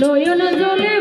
নয়ন জলে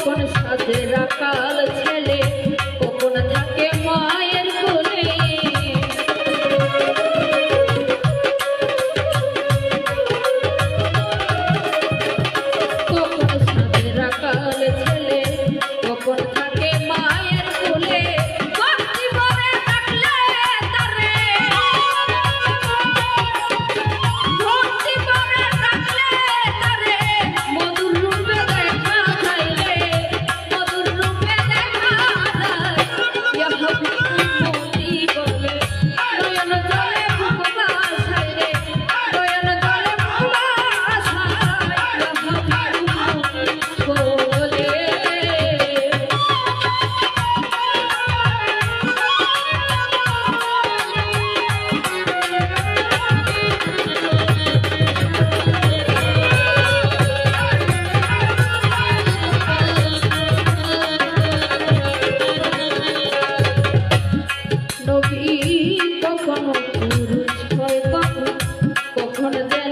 কখন সাথে রাখাল ছেলে। কখনো পুরুষ